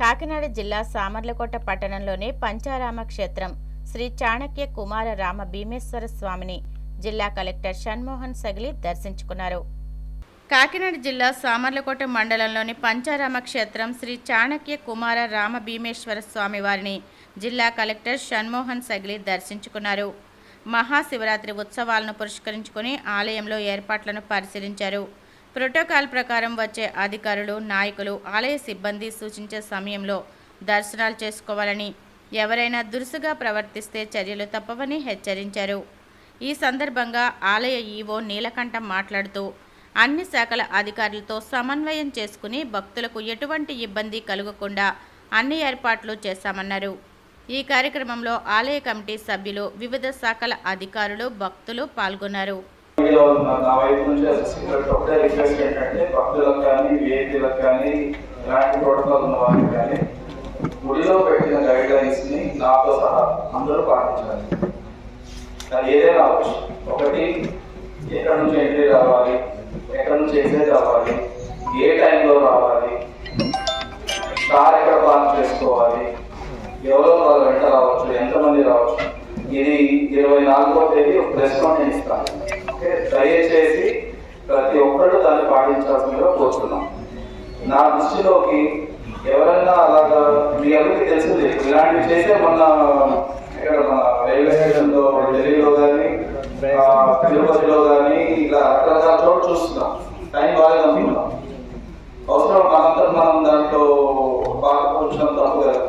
కాకినాడ జిల్లా సామర్లకోట పట్టణంలోని పంచారామ క్షేత్రం శ్రీ చాణక్య కుమార రామ భీమేశ్వర స్వామిని జిల్లా కలెక్టర్ షణ్మోహన్ సగిలి దర్శించుకున్నారు. కాకినాడ జిల్లా సామర్లకోట మండలంలోని పంచారామ క్షేత్రం శ్రీ చాణక్య కుమార రామ భీమేశ్వర స్వామి వారిని జిల్లా కలెక్టర్ షణ్మోహన్ సగిలి దర్శించుకున్నారు. మహాశివరాత్రి ఉత్సవాలను పురస్కరించుకుని ఆలయంలో ఏర్పాట్లను పరిశీలించారు. ప్రోటోకాల్ ప్రకారం వచ్చే అధికారులు నాయకులు ఆలయ సిబ్బంది సూచించే సమయంలో దర్శనాలు చేసుకోవాలని ఎవరైనా దురుసుగా ప్రవర్తిస్తే చర్యలు తప్పవని హెచ్చరించారు. ఈ సందర్భంగా ఆలయ ఈవో నీలకంఠం మాట్లాడుతూ అన్ని శాఖల అధికారులతో సమన్వయం చేసుకుని భక్తులకు ఎటువంటి ఇబ్బంది కలగకుండా అన్ని ఏర్పాట్లు చేశామన్నారు. ఈ కార్యక్రమంలో ఆలయ కమిటీ సభ్యులు వివిధ శాఖల అధికారులు భక్తులు పాల్గొన్నారు. నా- నా వైపు నుంచి as a ఒకటే రిక్వెస్ట్ ఏంటంటే భక్తులకు కానీ విఐపీలకు కానీ ఎలాంటి ప్రోటోకాల్ ఉన్న వారికి కానీ గుడిలో పెట్టిన గైడ్ లైన్స్ని నాతో సహా అందరూ పాటించాలి. అది ఏదైనా అవ్వచ్చు ఒకటి ఎక్కడి నుంచి ఎంట్రీ రావాలి ఎక్కడి నుంచి ఎగ్జిట్ రావాలి ఏ టైంలో రావాలి కార్ ఎక్కడ పార్క్ చేసుకోవాలి ఎవరో వాళ్ళు వెంట రావచ్చు ఎంతమంది రావచ్చు ఇది ఇరవై నాలుగో తేదీ ఒక ప్రెస్ నోట్ ఇస్తాను ఓకే దయచేసి ప్రతి ఒక్కరు దాన్ని పాటించాల్సిందిగా కోరుతున్నాం. నా దృష్టిలోకి ఎవరైనా అలాగా మీ అందరికీ తెలిసింది ఇలాంటివి చేస్తే మొన్న ఇక్కడ మన రైల్వే స్టేషన్లో ఢిల్లీలో కానీ తిరుపతిలో కానీ ఇలా రకరకాల చోట్ల చూస్తున్నాం. టైం బాగా అనుకున్నాం అవసరం మనంతా మనం దాంట్లో బాగా కొంచెం తప్పు కదా.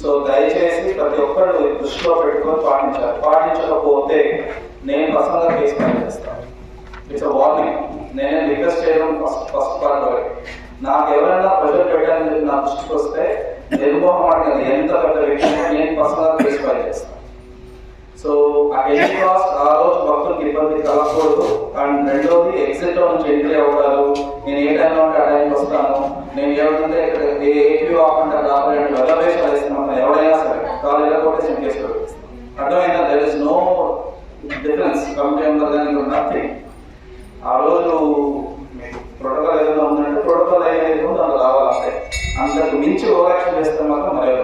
సో దయచేసి ప్రతి ఒక్కరు దృష్టిలో పెట్టుకొని పాటించాలి. పాటించకపోతే నేను పర్సనల్గా కేసు ఫైల్ చేస్తాను ఇట్స్ వార్నింగ్ నేను రిక్వెస్ట్ చేయడం ఫస్ట్ ఫస్ట్ పార్ట్ నాకు ఎవరైనా ప్రెషర్ పెట్టాలని చెప్పి నా దృష్టికి వస్తే నిర్మోహమాటంగా ఎంత పెద్ద వ్యక్తి నేను పర్సనల్ కేసు ఫైల్ చేస్తాను సో ఆ ఎనీ కాస్ట్ ఆ రోజు భక్తులకు ఇబ్బంది కలగకూడదు. అండ్ రెండోది ఎగ్జిట్లో నుంచి ఎంట్రీ అవుతారు నేను ఏ టైంలో ఉంటే ఆ టైంకి వస్తాను. నేను ఏమంటే ఇక్కడ ఏ ఏపీ కాకుండా రావాలి అంటే వెళ్ళవేసి వేస్తున్నాను ఎవడైనా సరే కాలు వెళ్ళకపోతే నేను కేసు అర్థమైనా there is no difference committee member దానికి నథింగ్ ఆ రోజు ప్రోటోకాల్ ఏదైనా ఉందంటే ప్రోటోకాల్ ఏదైతే ఉందో దాంట్లో రావాలంటే అంతకు మించి ఓవర్ చేస్తే మాత్రం మరి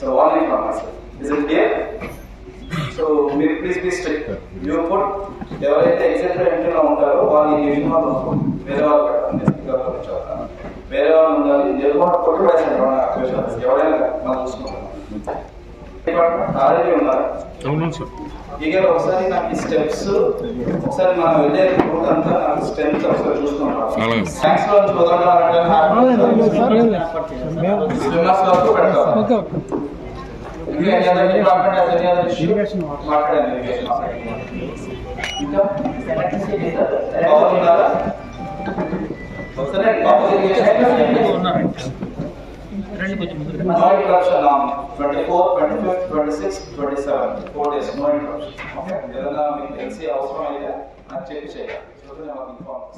so warning from is it clear so మీరు please please strict you put ఎవరైతే ఎగ్జిట్ ఎంట్రీలో ఉంటారో వాళ్ళు ఈ విషయంలో వేరే వాళ్ళు పెట్టాలి వేరే వాళ్ళు ఉండాలి. నిర్మాణ కొట్టు వేసాను ఎవరైనా మనం చూసుకుంటాం. అవును సార్. ఇక ఒకసారి నాకు స్టెప్స్ ఒకసారి మనం వెళ్ళే రూట్ అంతా నాకు స్టెప్స్ ఒకసారి చూసుకుంటాం. థ్యాంక్స్లో స్విమ్మర్స్ వరకు పెడతాం ఇంకా any other department has any other issue? మాట్లాడండి, irrigation మాట్లాడండి. ఇంకా? పవర్ ఉన్నారా? సరే, power irrigation No interruption on 24, 25, 26, 27, four days, no interruption. Okay? ఏదైనా మీకు తెలిసి అవసరం అయితే నాకు చెప్పి చేయాలి. లేకపోతే నేను మాకు inform చేస్తాను.